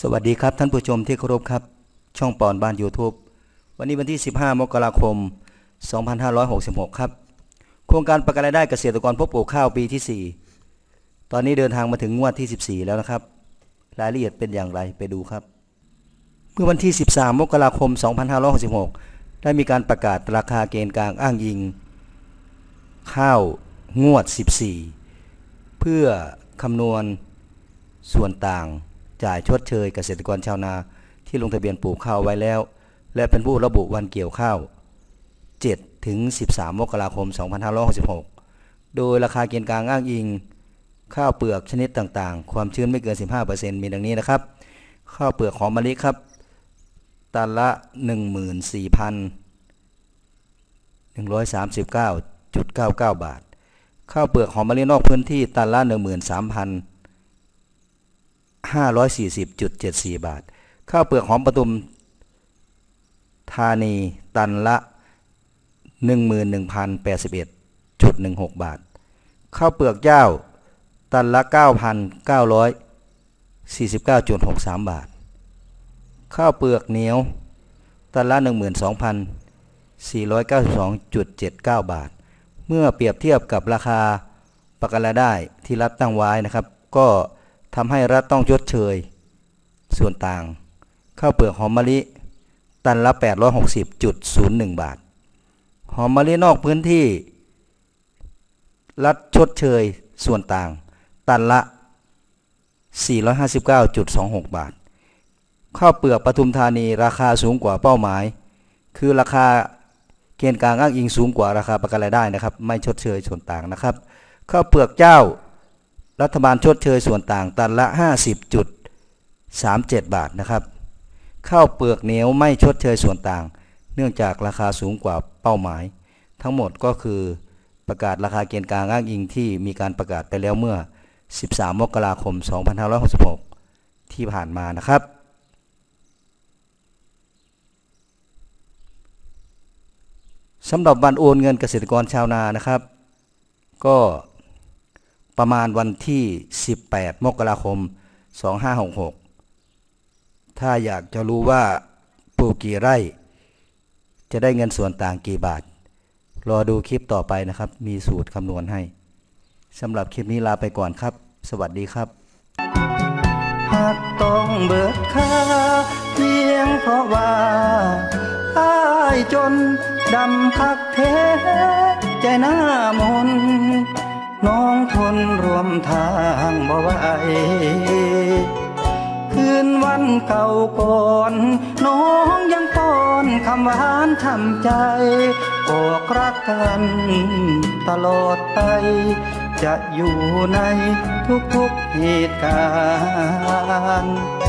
สวัสดีครับท่านผู้ชมที่เคารพครับ ช่องปอนบ้าน YouTube วันนี้วันที่ 15 มกราคม 2566 ครับ โครงการประกันรายได้เกษตรกรพบปลูกข้าวปีที่ 4 ตอนนี้เดินทางมาถึงงวดที่ 14 แล้วนะครับ รายละเอียดเป็นอย่างไรไปดูครับ เมื่อวันที่ 13 มกราคม 2566 ได้มีการประกาศราคาเกณฑ์กลางอ้างอิง ข้าวงวด 14 เพื่อคำนวณส่วนต่าง จ่ายชดเชยเกษตรกรชาวนาที่ลงทะเบียนปลูกข้าวไว้แล้ว และเป็นผู้ระบุวันเกี่ยวข้าว 7 ถึง 13 มกราคม 2566 โดยราคาเกณฑ์กลางอ้างอิง ข้าวเปลือกชนิดต่างๆ ความชื้นไม่เกิน 15%มีดังนี้นะครับ ข้าวเปลือกหอมมะลิครับ ตันละ 14,139.99 บาท ข้าวเปลือกหอมมะลินอกพื้นที่ตันละ 13,000 540.74 บาท ข้าวเปลือกหอมปทุมธานีตันละ 11,081.16 บาท ข้าวเปลือกเจ้า ตันละ 9,949.63 บาท ข้าวเปลือกเหนียว ตันละ 12,492.79 บาท เมื่อเปรียบเทียบกับราคาประกันรายได้ที่รัฐตั้งไว้นะครับ ก็ ทำให้รัฐต้องชดเชย ส่วนต่าง ข้าวเปลือกหอมมะลิ ตันละ 860.01 บาท หอมมะลินอกพื้นที่ รัฐชดเชย ส่วนต่าง ตันละ 459.26 บาท ข้าวเปลือกปทุมธานีราคาสูงกว่าเป้าหมาย คือราคาเกณฑ์กลางอ้างอิงสูงกว่าราคาประกันรายได้นะครับ ไม่ชดเชยส่วนต่างนะครับ ข้าวเปลือกเจ้า รัฐบาลชดเชยส่วนต่างตันละ 50.37 บาทนะครับข้าวเปลือกเหนียวไม่ชดเชยส่วนต่าง เนื่องจากราคาสูงกว่าเป้าหมาย ทั้งหมดก็คือประกาศราคาเกณฑ์กลางอ้างอิงที่มีการประกาศไปแล้วเมื่อ 13 มกราคม 2566 ที่ผ่านมานะครับ สำหรับวันโอนเงินเกษตรกรชาวนานะครับ ก็ ประมาณวันที่ 18 มกราคม 2566 ถ้าอยากจะรู้ว่าปลูกกี่ไร่ จะได้เงินส่วนต่างกี่บาท รอดูคลิปต่อไปนะครับ มีสูตรคำนวณให้สำหรับคลิปนี้ลาไปก่อนครับ สวัสดีครับ หากต้องเบิกค่าเพียงเพราะว่าอ้ายจนดำคักเทใจหน้ามน น้องทนรวมทางบ่ไหวคืนวันเก่าก่อน น้องยังป้อนคำหวานทำใจอกรักกันตลอดไป จะอยู่ในทุกๆเหตุการณ์